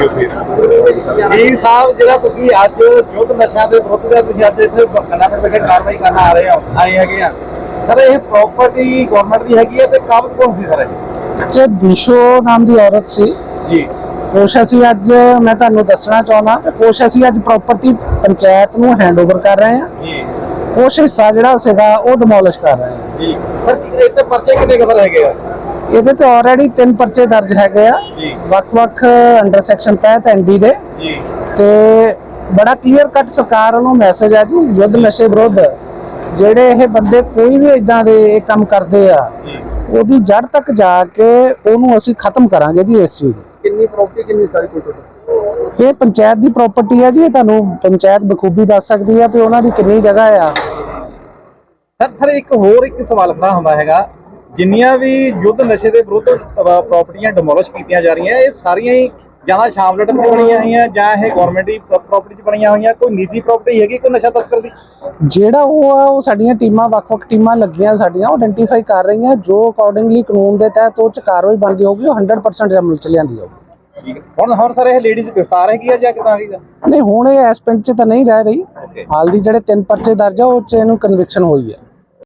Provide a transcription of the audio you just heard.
ਜੀ ਸਾਹਿਬ ਜਿਹੜਾ ਤੁਸੀਂ ਅੱਜ ਯੁੱਧ ਨਸ਼ਾ ਦੇ ਵਿਰੁੱਧ ਦਾ ਤੁਸੀਂ ਅੱਜ ਇੱਥੇ ਕਨਾਪੜ ਵਿਖੇ ਕਾਰਵਾਈ ਕਰਨ ਆ ਰਹੇ ਹੋ ਆਏ ਹੈਗੇ ਆ। ਸਰ ਇਹ ਪ੍ਰਾਪਰਟੀ ਗਵਰਨਮੈਂਟ ਦੀ ਹੈਗੀ ਹੈ ਤੇ ਕਾਬਜ਼ ਕੌਣ ਸੀ ਸਰ ਇਹ? ਚ ਦਿਸ਼ੋ ਨਾਮ ਦੀ ਔਰਤ ਸੀ। ਜੀ। ਕੁਛ ਅਸੀਂ ਅੱਜ ਮੈਂ ਤੁਹਾਨੂੰ ਦੱਸਣਾ ਚਾਹੁੰਦਾ ਕਿ ਕੁਛ ਅਸੀਂ ਅੱਜ ਪ੍ਰਾਪਰਟੀ ਪੰਚਾਇਤ ਨੂੰ ਹੈਂਡਓਵਰ ਕਰ ਰਹੇ ਹਾਂ। ਜੀ। ਕੁਛ ਹਿੱਸਾ ਜਿਹੜਾ ਸੀਗਾ ਉਹ ਡਿਮੋਲਿਸ਼ ਕਰ ਰਹੇ ਹਾਂ। ਜੀ। ਸਰ ਇਹ ਤੇ ਪਰਚੇ ਕਿੰਨੇ ਕਦਰ ਹੈਗੇ ਆ? ਇਹਦੇ ਤੇ ਆਲਰੇਡੀ ਤਿੰਨ ਪਰਚੇ ਦਰਜ ਹੈਗੇ ਆ। ਜੀ। ਵੱਖ-ਵੱਖ ਅੰਡਰ ਸੈਕਸ਼ਨ ਤਹਿਤ ਐਨਡੀ ਦੇ। ਜੀ। ਤੇ ਬੜਾ ਕਲੀਅਰ ਕੱਟ ਸਰਕਾਰ ਵੱਲੋਂ ਮੈਸੇਜ ਹੈ ਜੀ ਯੁੱਧ ਨਸ਼ੇ ਵਿਰੁੱਧ। ਜਿਹੜੇ ਇਹ ਬੰਦੇ ਕੋਈ ਵੀ ਇਦਾਂ ਦੇ ਇਹ ਕੰਮ ਕਰਦੇ ਆ ਜੀ। ਉਹਦੀ ਜੜ ਤੱਕ ਜਾ ਕੇ ਉਹਨੂੰ ਅਸੀਂ ਖਤਮ ਕਰਾਂਗੇ ਜੀ ਇਸ ਚੀਜ਼ ਕਿੰਨੀ ਪ੍ਰਾਪਰਟੀ ਕਿੰਨੀ ਸਾਰੀ ਕੋਈ ਟੋਟਲ ਇਹ ਪੰਚਾਇਤ ਦੀ ਪ੍ਰਾਪਰਟੀ ਹੈ ਜੀ ਇਹ ਤੁਹਾਨੂੰ ਪੰਚਾਇਤ ਬਖੂਬੀ ਦੱਸ ਸਕਦੀ ਹੈ ਤੇ ਉਹਨਾਂ ਦੀ ਕਿੰਨੀ ਜਗ੍ਹਾ ਆ। ਸਰ ਸਰ ਇੱਕ ਹੋਰ ਇੱਕ ਸਵਾਲ ਖੜਾ ਹੁੰਦਾ ਹੈਗਾ। ਜਿੰਨੀਆਂ ਵੀ ਯੁੱਧ ਨਸ਼ੇ ਦੇ ਵਿਰੁੱਧ ਪ੍ਰਾਪਰਟੀਆਂ ਡਿਮੋਲਿਸ਼ ਕੀਤੀਆਂ ਜਾ ਰਹੀਆਂ ਇਹ ਸਾਰੀਆਂ ਹੀ ਜਾਂ ਤਾਂ ਸ਼ਾਮਲਟ ਵਿੱਚ ਬਣੀਆਂ ਹੋਈਆਂ ਜਾਂ ਇਹ ਗਵਰਨਮੈਂਟ ਦੀ ਪ੍ਰਾਪਰਟੀ 'ਚ ਬਣੀਆਂ ਹੋਈਆਂ ਕੋਈ ਨਿੱਜੀ ਪ੍ਰਾਪਰਟੀ ਹੈਗੀ ਕੋਈ ਨਸ਼ਾ ਤਸਕਰ ਦੀ? ਜਿਹੜਾ ਉਹ ਆ ਉਹ ਸਾਡੀਆਂ ਟੀਮਾਂ ਵੱਖ-ਵੱਖ ਟੀਮਾਂ ਲੱਗੀਆਂ ਸਾਡੀਆਂ ਉਹ ਆਇਡੈਂਟੀਫਾਈ ਕਰ ਰਹੀਆਂ ਜੋ ਅਕੋਰਡਿੰਗਲੀ ਕਾਨੂੰਨ ਦੇ ਤਹਿਤ ਉਹ ਚ ਕਾਰਵਾਈ ਬਣਦੀ ਹੋਊਗੀ ਉਹ 100% ਅਮਲ ਚ ਲਿਆਂਦੀ ਠੀਕ ਹੈ। ਹੁਣ ਹੁਣ ਸਰ ਇਹ ਲੇਡੀਜ਼ ਗ੍ਰਿਫਤਾਰ ਹੈਗੀ ਆ ਜਾਂ ਕਿਦਾਂ ਹੈਗੀ ਨਹੀਂ ਹੁਣ ਇਹ ਇਸ ਪਿੰਡ ਚ ਤਾਂ ਨਹੀਂ ਰਹਿ ਰਹੀ। ਹਾਲ ਦੀ ਜਿਹੜੇ ਤਿੰਨ ਪਰਚੇ ਦਰਜ ਆ ਉਹ ਚ ਇਹਨੂੰ ਕਨਵਿਕਸ਼ਨ ਹੋਈ ਹੈ